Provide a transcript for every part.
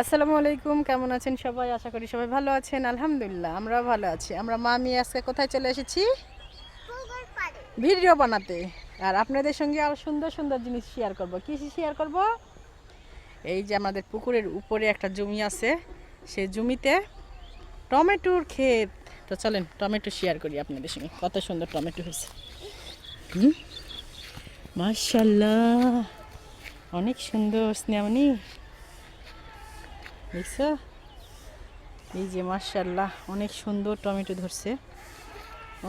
আসসালামু আলাইকুম কেমন আছেন সবাই? আশা করি সবাই ভালো আছেন। আলহামদুলিল্লাহ আমরাও ভালো আছি। আমরা মামি আজকে কোথায় চলে এসেছি? ভিডিও বানাতে। আর আপনাদের সঙ্গে আরও সুন্দর সুন্দর জিনিস শেয়ার করব। কি শেয়ার করব? এই যে আমাদের পুকুরের উপরে একটা জমি আছে। সে জমিতে টমেটোর ক্ষেত। তো চলেন টমেটো শেয়ার করি আপনাদের সঙ্গে। কত সুন্দর টমেটো হয়েছে। মার্শাল্লাহ অনেক সুন্দর স্নেহমণি। দেখছ? এই যে মার্শাল্লাহ অনেক সুন্দর টমেটো ধরছে।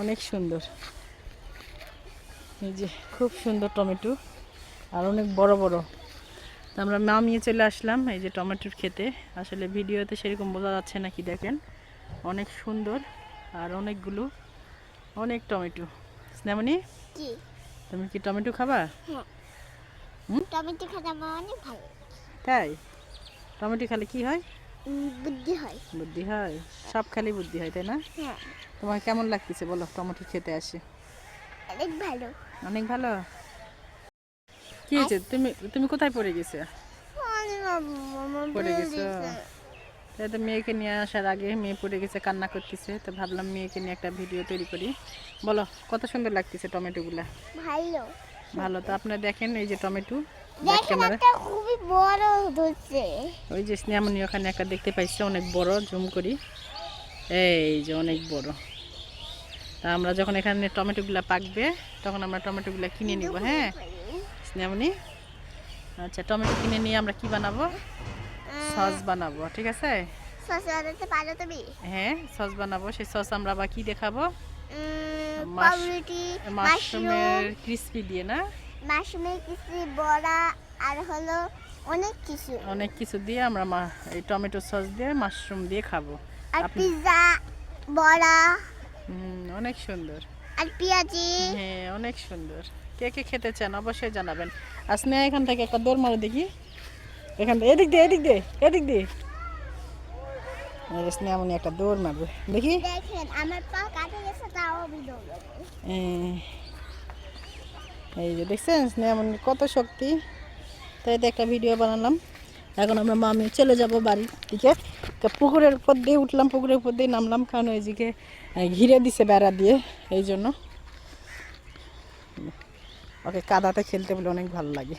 অনেক সুন্দর। এই যে খুব সুন্দর টমেটো আর অনেক বড় বড়। তো আমরা নামিয়ে চলে আসলাম এই যে টমেটোর খেতে আসলে ভিডিওতে সেরকম বোঝা যাচ্ছে নাকি দেখেন? অনেক সুন্দর আর অনেকগুলো অনেক টমেটো। স্নেমনি তুমি কি টমেটো খাবা? টমেটো খেতে আমার অনেক ভালো তাই? টমেটো খেলে কি হয়? বুদ্ধি হয়। বুদ্ধি হয়? সব খালি বুদ্ধি হয় তাই না? হ্যাঁ। তোমার কেমন লাগতেছে? বলো টমেটো খেতে আসে। অনেক ভালো। অনেক ভালো? কি হয়েছে? তুমি তুমি কোথায় পড়ে গেছে? পড়ে গেছো? তাই তো মেয়েকে নিয়ে আসার আগে মেয়ে পড়ে গেছে কান্না করতেছে তো ভাবলাম মেয়েকে নিয়ে একটা ভিডিও তৈরি করি। বলো কত সুন্দর লাগতেছে টমেটোগুলা? ভালো। ভালো তো আপনারা দেখেন এই যে টমেটো। খুবই বড় ওই যে স্নেহামণি ওখানে একটা দেখতে পাইছে অনেক বড় জুম করি। এই যে অনেক বড়। তা আমরা যখন এখানে টমেটোগুলা পাকবে তখন আমরা টমেটোগুলা কিনে নিব হ্যাঁ? স্নেহামণি? আচ্ছা টমেটো কিনে নিয়ে আমরা কি বানাবো? সস বানাবো ঠিক আছে? সস বানাতে পারো তুমি? হ্যাঁ সস বানাবো। সেই সস আমরা আবার কি দেখাবো? মাশ- মাশরুমের ক্রিসপি দিয়ে না? মাশরুমের কিছু বড়া আর হলো অনেক কিছু। অনেক কিছু দিয়ে আমরা মা- এই টমেটো সস দিয়ে মাশরুম দিয়ে খাব। আর পিৎজা বড়া। হুম, অনেক সুন্দর। আর পেঁয়াজি। হ্যাঁ অনেক সুন্দর। কে কে খেতে চান অবশ্যই জানাবেন। আর স্নেহা এখান থেকে একটা দৌড় মারো দেখি। এখান থেকে এদিক দিয়ে এদিক দিয়ে এদিক দিয়ে। এই যে একটা দৌড় মারবে। দেখি। দেখেন আমার পা কাটে গেছে তাও আমি দৌড়াবো এই, যে দেখছেন স্নেহামণির কত শক্তি। তাই তো একটা ভিডিও বানালাম। এখন আমরা মামি চলে যাব বাড়ির দিকে তো পুকুরের উপর দিয়ে উঠলাম পুকুরের উপর দিয়ে নামলাম কারণ ওইদিকে আহ, ঘিরে দিছে বেড়া দিয়ে এই জন্য। ওকে কাদাতে খেলতে বলে অনেক ভালো লাগে।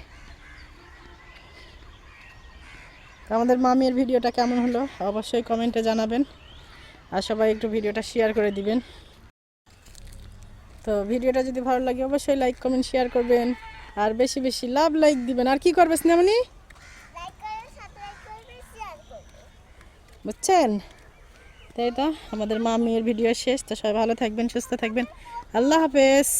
আমাদের মামির ভিডিওটা কেমন হলো? অবশ্যই কমেন্টে জানাবেন। আর সবাই একটু ভিডিওটা শেয়ার করে দিবেন। তো ভিডিওটা যদি ভালো লাগে অবশ্যই লাইক কমেন্ট শেয়ার করবেন। আর বেশি বেশি লাভ লাইক দিবেন। আর কি করবে স্নেমনি? বুঝছেন? তাই তো আমাদের মা মেয়ের ভিডিও শেষ। তো সবাই ভালো থাকবেন সুস্থ থাকবেন। আল্লাহ হাফেজ।